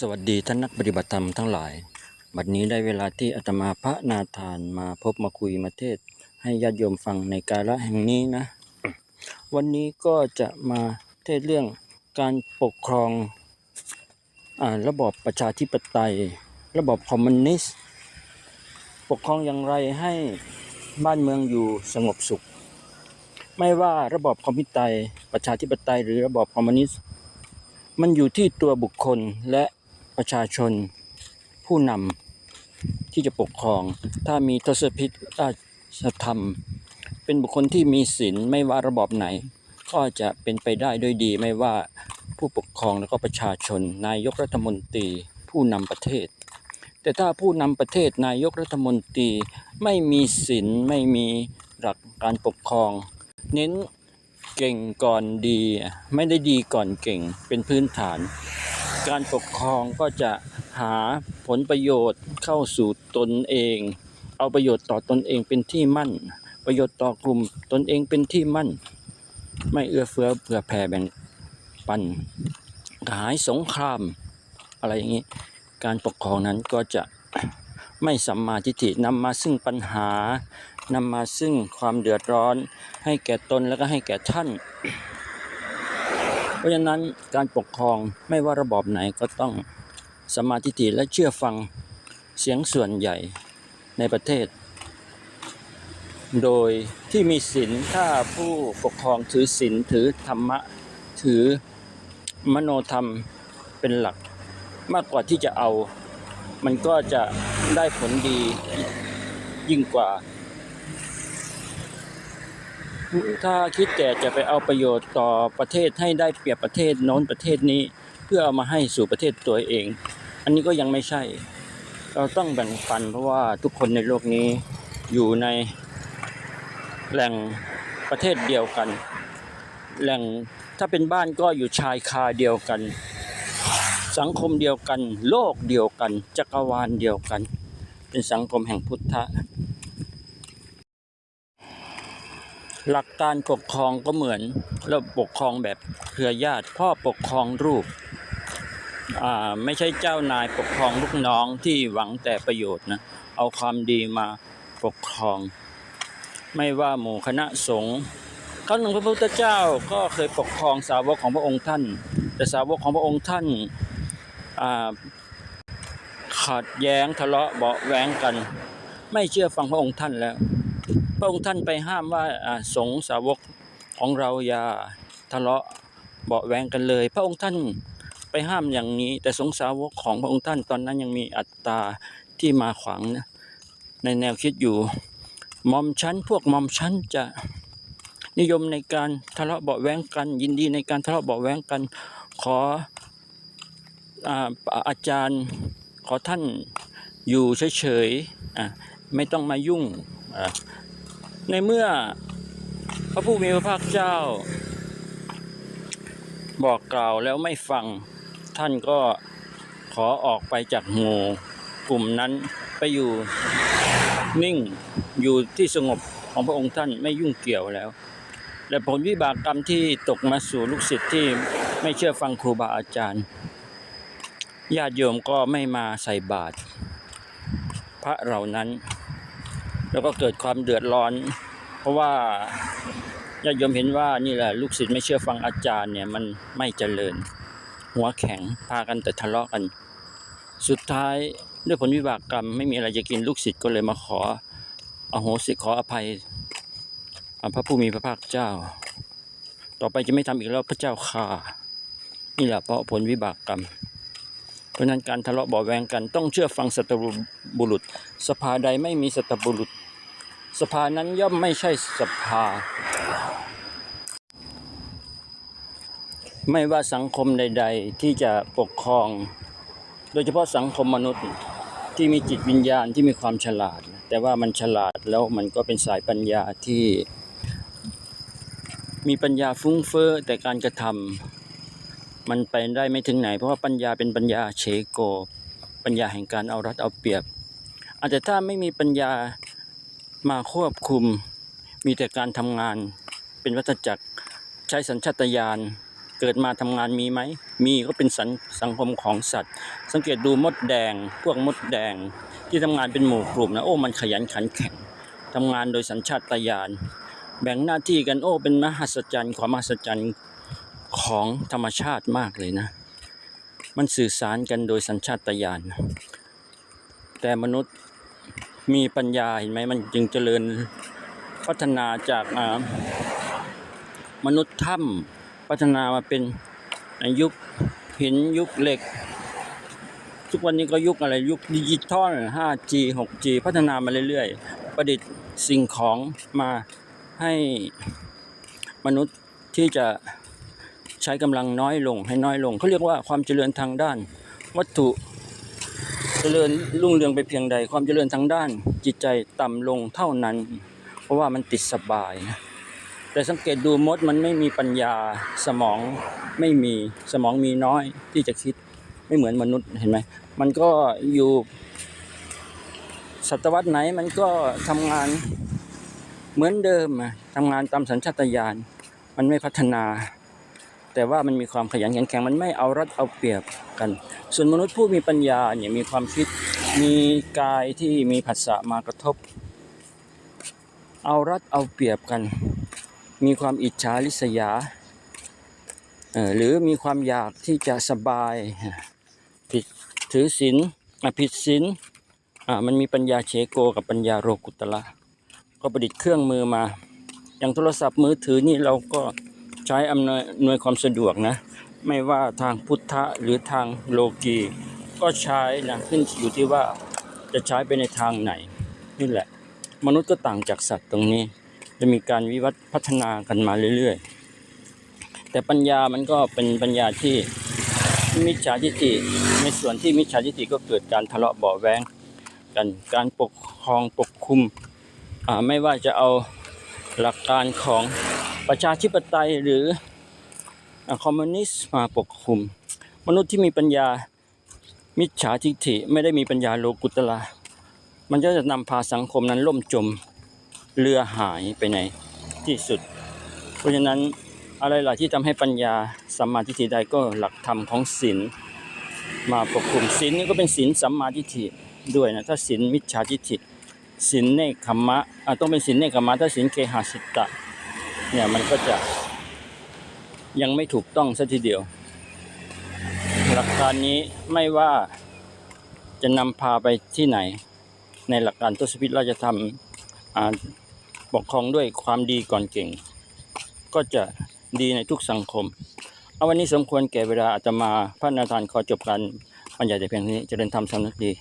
สวัสดีท่านนักปฏิบัติธรรมทั้งหลาย บัดนี้ได้เวลาที่อาตมาพระนาธานมาพบมาคุยมาเทศ ให้ญาติโยมฟังในกาละแห่งนี้นะ วันนี้ก็จะมาเทศเรื่องการปกครองอระบอบประชาธิปไตย ระบอบคอมมิวนิสต์ ปกครองอย่างไรให้บ้านเมืองอยู่สงบสุข ไม่ว่าระบอบคอมมิวนิสต์ประชาธิปไตยหรือระบอบคอมมิวนิสต์ มันอยู่ที่ตัวบุคคลและ ประชาชนผู้นำที่จะปกครอง ถ้ามีทศพิธราชธรรม เป็นบุคคลที่มีศีลไม่ว่าระบอบไหน ก็จะเป็นไปได้ด้วยดีไม่ว่าผู้ปกครองแล้วก็ประชาชน นายกรัฐมนตรีผู้นำประเทศ แต่ถ้าผู้นำประเทศนายกรัฐมนตรีไม่มีศีลไม่มีหลักการปกครอง เน้นเก่งก่อนดี ไม่ได้ดีก่อนเก่งเป็นพื้นฐาน การปกครองก็จะหาผลประโยชน์เข้าสู่ตนเอง เอาประโยชน์ต่อตนเองเป็นที่มั่น ประโยชน์ต่อกลุ่มตนเองเป็นที่มั่น ไม่เอื้อเฟื้อเผื่อแผ่แบ่งปันหายสงคราม อะไรอย่างนี้ การปกครองนั้นก็จะไม่สัมมาทิฏฐินำมาซึ่งปัญหานำมาซึ่งความเดือดร้อน ให้แก่ตนแล้วก็ให้แก่ท่าน ราะฉะนั้นการปกครองไม่ว่าระบอบไหนก็ต้องสมาธิิและเชื่อฟังเสียงส่วนใหญ่ในประเทศ โดยที่มีศีลถ้าผู้ปกครองถือศีลถือธรรมะ ถือมโนธรรมเป็นหลัก มากกว่าที่จะเอา มันก็จะได้ผลดียิ่งกว่า ถ้าคิดแต่จะไปเอาประโยชน์ต่อประเทศให้ได้เปรียบประเทศโน้นประเทศนี้ เพื่อเอามาให้สู่ประเทศตัวเอง อันนี้ก็ยังไม่ใช่ เราต้องแบ่งปันเพราะว่าทุกคนในโลกนี้อยู่ในแหล่งประเทศเดียวกัน แหล่งถ้าเป็นบ้านก็อยู่ชายคาเดียวกัน สังคมเดียวกัน โลกเดียวกัน จักรวาลเดียวกัน เป็นสังคมแห่งพุทธะ หลักการปกครองก็เหมือนเราปกครองแบบเครือญาติพ่อปกครองรูปไม่ใช่เจ้านายปกครองลูกน้องที่หวังแต่ประโยชน์นะเอาความดีมาปกครอง ไม่ว่าหมู่คณะสงฆ์ครั้งหนึ่งพระพุทธเจ้าก็เคยปกครองสาวกของพระองค์ท่าน แต่สาวกของพระองค์ท่านอ่าขัดแย้งทะเลาะเบาะแว้งกัน ไม่เชื่อฟังพระองค์ท่านแล้ว พระองค์ท่านไปห้ามว่าสงสาวกของเราอย่าทะเลาะเบาแวงกันเลย พระองค์ท่านไปห้ามอย่างนี้ แต่สงสาวกของพระองค์ท่านตอนนั้นยังมีอัตตาที่มาขวางนะในแนวคิดอยู่มอมชั้นพวกมอมชั้นจะนิยมในการทะเลาะเบาแวงกัน ยินดีในการทะเลาะเบาแวงกัน ขออาอาจารย์ขอท่านอยู่เฉยๆไม่ต้องมายุ่งอ ในเมื่อพระผู้มีพระภาคเจ้า บอกกล่าวแล้วไม่ฟังท่านก็ขอออกไปจากหมู่กลุ่มนั้นไปอยู่นิ่งอยู่ที่สงบของพระองค์ท่านไม่ยุ่งเกี่ยวแล้ว และผลวิบากกรรมที่ตกมาสู่ลูกศิษย์ที่ไม่เชื่อฟังครูบาอาจารย์ญาติโยมก็ไม่มาใส่บาตรพระเหล่านั้น แล้วก็เกิดความเดือดร้อน เพราะว่าญาติโยมเห็นว่านี่แหละลูกศิษย์ไม่เชื่อฟังอาจารย์เนี่ยมันไม่เจริญ หัวแข็งพากันแต่ทะเลาะกัน สุดท้ายด้วยผลวิบากกรรมไม่มีอะไรจะกินลูกศิษย์ก็เลยมาขออโหสิขออภัยพระผู้มีพระภาคเจ้า ต่อไปจะไม่ทำอีกแล้วพระเจ้าข่านี่แหละเพราะผลวิบากกรรม เพราะนั้นการทะเลาะบาะแวงกันต้องเชื่อฟังสัตบุรุษ สภาใดไม่มีสัตบุรุษ สภานั้นย่อมไม่ใช่สภา ไม่ว่าสังคมใด ๆ ที่จะปกครอง โดยเฉพาะสังคมมนุษย์ที่มีจิตวิญญาณที่มีความฉลาด แต่ว่ามันฉลาดแล้วมันก็เป็นสายปัญญาที่ มีปัญญาฟุ้งเฟ้อแต่การกระทำมันไปได้ไม่ถึงไหน เพราะว่าปัญญาเป็นปัญญาเฉโก ปัญญาแห่งการเอารัดเอาเปรียบอาจจะถ้าไม่มีปัญญา มาควบคุมมีแต่การทำงานเป็นวัฏจักรใช้สัญชาตญาณเกิดมาทำงานมีไหม มีก็เป็นสังสังคมของสัตว์ สังเกตดูมดแดง พวกมดแดงที่ทำงานเป็นหมู่กลุ่มนะโอ้มันขยันขันแข็งทำงานโดยสัญชาตญาณแบ่งหน้าที่กันโอ้เป็นมหัศจรรย์ความมหัศจรรย์ของธรรมชาติมากเลยนะ มันสื่อสารกันโดยสัญชาตญาณแต่มนุษย์ มีปัญญาเห็นไหมมันจึงเจริญพัฒนาจากมนุษย์ถ้ำพัฒนามาเป็นยุคหินยุคเหล็ก ทุกวันนี้ก็ยุคอะไรยุคดิจิทัล 5G 6G พัฒนามาเรื่อยๆ ประดิษฐ์สิ่งของมาให้มนุษย์ที่จะใช้กำลังน้อยลงให้น้อยลงเขาเรียกว่าความเจริญทางด้านวัตถุ เจริญรุ่งเรืองไปเพียงใด ความเจริญทางด้านจิตใจต่ำลงเท่านั้น เพราะว่ามันติดสบายนะแต่สังเกตดูมดมันไม่มีปัญญาสมองไม่มีสมองมีน้อยที่จะคิดไม่เหมือนมนุษย์เห็นไหมมันก็อยู่ศตวรรษไหนมันก็ทำงานเหมือนเดิมอะทำงานตามสัญชาตญาณมันไม่พัฒนา แต่ว่ามันมีความขยันขันแข็งมันไม่เอารัดเอาเปรียบกัน ส่วนมนุษย์ผู้มีปัญญาเนี่ยมีความคิดมีกายที่มีผัสสะมากระทบ เอารัดเอาเปรียบกัน มีความอิจฉาริษยาเออหรือมีความอยากที่จะสบายผิดถือศีลอะผิดศีลอ่ามันมีปัญญาเชโกกับปัญญาโรกุตละก็ประดิษฐ์เครื่องมือมา อย่างโทรศัพท์มือถือนี่เราก็ ใช้อำนวยอำนวยความสะดวกนะ ไม่ว่าทางพุทธะหรือทางโลกี ก็ใช้นะขึ้นอยู่ที่ว่าจะใช้ไปในทางไหน นี่แหละ มนุษย์ก็ต่างจากสัตว์ตรงนี้ จะมีการวิวัฒน์พัฒนากันมาเรื่อยๆ แต่ปัญญามันก็เป็นปัญญาที่มิจฉาทิฏฐิในส่วนที่มิจฉาทิฏฐิก็เกิดการทะเลาะเบาแวงกันการปกครองปกคุมอ่าไม่ว่าจะเอาหลักการของ ประชาธิปไตยหรือคอมมิวนิสต์มาปกคุม มนุษย์ที่มีปัญญามิจฉาทิฏฐิไม่ได้มีปัญญาโลกุตละมันก็จะนำพาสังคมนั้นล่มจมเรือหายไปในที่สุด เพราะฉะนั้นอะไรล่ะที่ทำให้ปัญญาสัมมาทิฏฐิได้ก็หลักธรรมของศีลมาปกคลุมศีลนี่ก็เป็นศีลสัมมาทิฏฐิด้วยนะถ้าศีลมิจฉาทิฏฐิศีลเนคขมะอะต้องเป็นศีลเนคขมมะถ้าศีลเคหสิตะ เนี่ยมันก็จะยังไม่ถูกต้องซะทีเดียว หลักการนี้ไม่ว่าจะนำพาไปที่ไหน ในหลักการทศพิธราชธรรมปกครองด้วยความดีก่อนเก่ง ก็จะดีในทุกสังคม เอาวันนี้สมควรแก่เวลาอาตมาพระนาทานขอจบการบรรยายแต่เพียงเท่านี้เจริญธรรมสำนึกดี